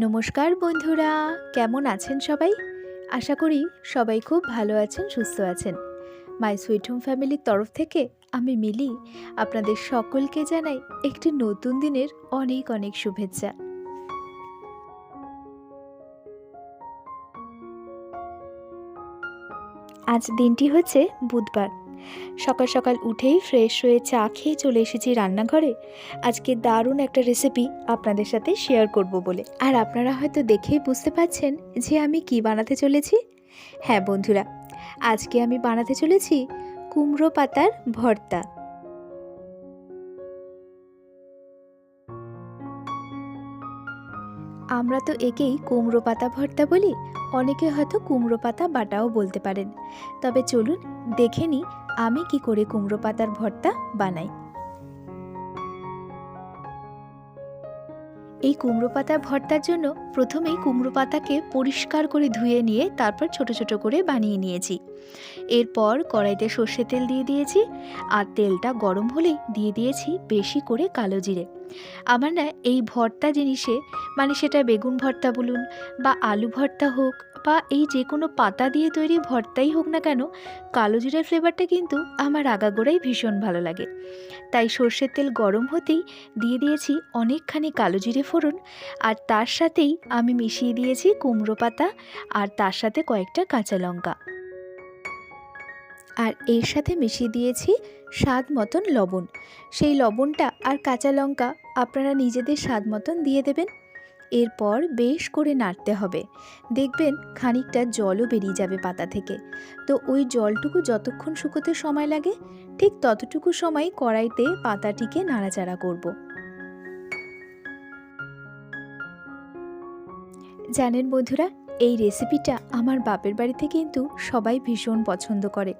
নমস্কার বন্ধুরা, কেমন আছেন সবাই? আশা করি সবাই খুব ভালো আছেন, সুস্থ আছেন। মাই সুইট হোম ফ্যামিলির তরফ থেকে আমি মিলি আপনাদের সকলকে জানাই একটি নতুন দিনের অনেক অনেক শুভেচ্ছা। আজ দিনটি হচ্ছে বুধবার। সকাল সকাল উঠেই ফ্রেশ হয়ে চা খেয়ে চলে এসেছি রান্নাঘরে। আজকে দারুণ একটা রেসিপি আপনাদের সাথে শেয়ার করব বলে। আর আপনারা হয়তো দেখেই বুঝতে পারছেন যে আমি কি বানাতে চলেছি। হ্যাঁ বন্ধুরা, আজকে আমি বানাতে চলেছি কুমড়ো পাতার ভর্তা। আমরা তো একেই কুমড়ো পাতা ভর্তা বলি, অনেকে হয়তো কুমড়ো পাতা বাটাও বলতে পারেন। তবে চলুন দেখে নিই আমি কি করে কুমড়ো পাতার ভর্তা বানাই? এই কুমড়ো পাতার ভর্তার জন্য প্রথমেই কুমড়ো পাতাকে পরিষ্কার করে ধুয়ে নিয়ে তারপর ছোট ছোট করে বানিয়ে নিয়েছি। এরপর কড়াইতে সর্ষে তেল দিয়ে দিয়েছি, আর তেলটা গরম হলেই দিয়ে দিয়েছি বেশি করে কালো জিরে। আমার না এই ভর্তা জিনিসে মানে সেটা বেগুন ভর্তা বলুন বা আলু ভর্তা হোক বা এই যে কোনো পাতা দিয়ে তৈরি ভর্তাই হোক না কেন, কালো জিরের ফ্লেভারটা কিন্তু আমার আগাগোড়াই ভীষণ ভালো লাগে। তাই সর্ষের তেল গরম হতেই দিয়ে দিয়েছি অনেকখানি কালো জিরে ফোড়ন, আর তার সাথেই আমি মিশিয়ে দিয়েছি কুমড়ো পাতা, আর তার সাথে কয়েকটা কাঁচা লঙ্কা। আর এর সাথে মিশিয়ে দিয়েছি স্বাদ মতন লবণ। সেই লবণটা আর কাঁচা লঙ্কা আপনারা নিজেদের স্বাদ মতন দিয়ে দেবেন। এরপর বেশ করে নাড়তে হবে। দেখবেন খানিকটা জলও বেরিয়ে যাবে পাতা থেকে। তো ওই জলটুকু যতক্ষণ শুকোতে সময় লাগে, ঠিক ততটুকু সময় কড়াইতে পাতাটিকে নাড়াচাড়া করব। জানেন বন্ধুরা এই রেসিপিটা আমার বাপের বাড়িতে কিন্তু সবাই ভীষণ পছন্দ করে।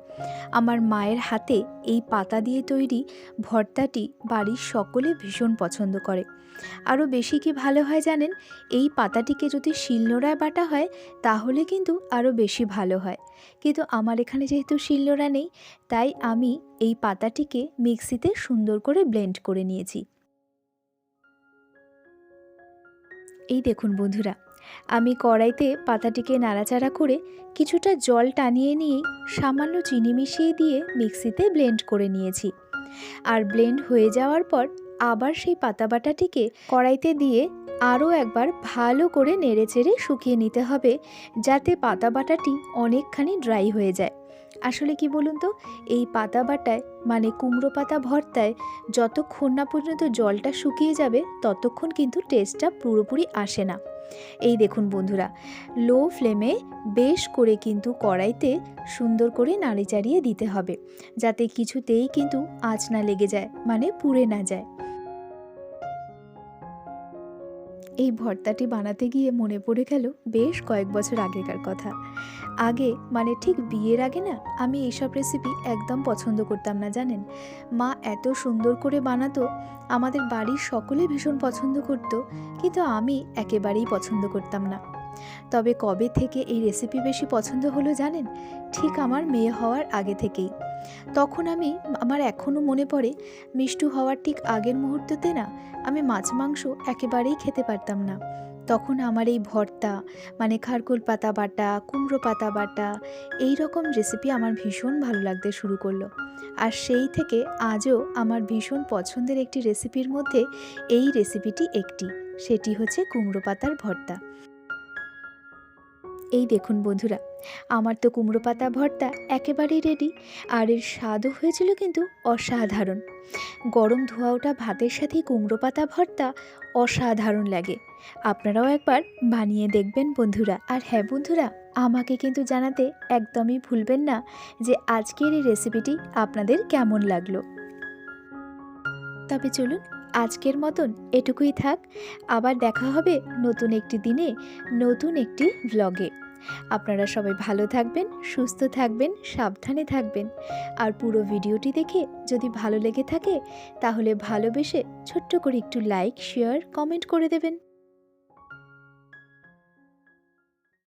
আমার মায়ের হাতে এই পাতা দিয়ে তৈরি ভর্তাটি বাড়ির সকলে ভীষণ পছন্দ করে। আরও বেশি কি ভালো হয় জানেন? এই পাতাটিকে যদি শিলনোড়ায় বাটা হয়, তাহলে কিন্তু আরও বেশি ভালো হয়। কিন্তু আমার এখানে যেহেতু শিলনোড়া নেই, তাই আমি এই পাতাটিকে মিক্সিতে সুন্দর করে ব্লেন্ড করে নিয়েছি। এই দেখুন বন্ধুরা, আমি কড়াইতে পাতাটিকে নাড়াচাড়া করে কিছুটা জল টানিয়ে নিয়ে সামান্য চিনি মিশিয়ে দিয়ে মিক্সিতে ব্লেন্ড করে নিয়েছি। আর ব্লেন্ড হয়ে যাওয়ার পর আবার সেই পাতা বাটাটিকে কড়াইতে দিয়ে আরও একবার ভালো করে নেড়েচেড়ে শুকিয়ে নিতে হবে, যাতে পাতা বাটাটি অনেকখানি ড্রাই হয়ে যায়। আসলে কি বলুন তো? এই পাতা বাটায় মানে কুমড়ো পাতা ভর্তায়, যতক্ষণ না পর্যন্ত জলটা শুকিয়ে যাবে, ততক্ষণ কিন্তু টেস্টটা পুরোপুরি আসে না। এই দেখুন বন্ধুরা লো ফ্লেমে বেশ করে কিন্তু কড়াইতে সুন্দর করে নাড়ি চাড়িয়ে দিতে হবে, যাতে কিছুতেই কিন্তু আঁচ না লেগে যায় মানে পুড়ে না যায়। এই ভর্তাটি বানাতে গিয়ে মনে পড়ে গেল বেশ কয়েক বছর আগেকার কথা। আগে মানে ঠিক বিয়ের আগে না, আমি এইসব রেসিপি একদম পছন্দ করতাম না, জানেন? মা এত সুন্দর করে বানাতো, আমাদের বাড়ির সকলে ভীষণ পছন্দ করত, কিন্তু আমি একেবারেই পছন্দ করতাম না। তবে কবে থেকে এই রেসিপি বেশি পছন্দ হলো জানেন? ঠিক আমার মেয়ে হওয়ার আগে থেকেই। তখন আমি, আমার এখনও মনে পড়ে, মিষ্টু হওয়ার ঠিক আগের মুহূর্ততে না, আমি মাছ মাংস একেবারেই খেতে পারতাম না। তখন আমার এই ভর্তা মানে খারকুল পাতা বাটা, কুমড়ো পাতা বাটা, এই রকম রেসিপি আমার ভীষণ ভালো লাগতে শুরু করল। আর সেই থেকে আজও আমার ভীষণ পছন্দের একটি রেসিপির মধ্যে এই রেসিপিটি একটি, সেটি হচ্ছে কুমড়ো পাতার ভর্তা। এই দেখুন বন্ধুরা, আমার তো কুমড়ো পাতা ভর্তা একেবারেই রেডি আর এর স্বাদও হয়েছিল কিন্তু অসাধারণ। গরম ধোয়া ওঠা ভাতের সাথে কুমড়ো পাতা ভর্তা অসাধারণ লাগে। আপনারাও একবার বানিয়ে দেখবেন বন্ধুরা। আর হ্যাঁ বন্ধুরা, আমাকে কিন্তু জানাতে একদমই ভুলবেন না যে আজকের এই রেসিপিটি আপনাদের কেমন লাগল। তবে চলুন আজকের মতন এটুকুই থাক। আবার দেখা হবে নতুন একটি দিনে, নতুন একটি ব্লগে আপনারা সবাই ভালো থাকবেন, সুস্থ থাকবেন, সাবধানে থাকবেন। আর পুরো ভিডিওটি দেখে যদি ভালো লেগে থাকে, তাহলে ভালোবেসে ছোট্ট করে একটু লাইক শেয়ার কমেন্ট করে দেবেন।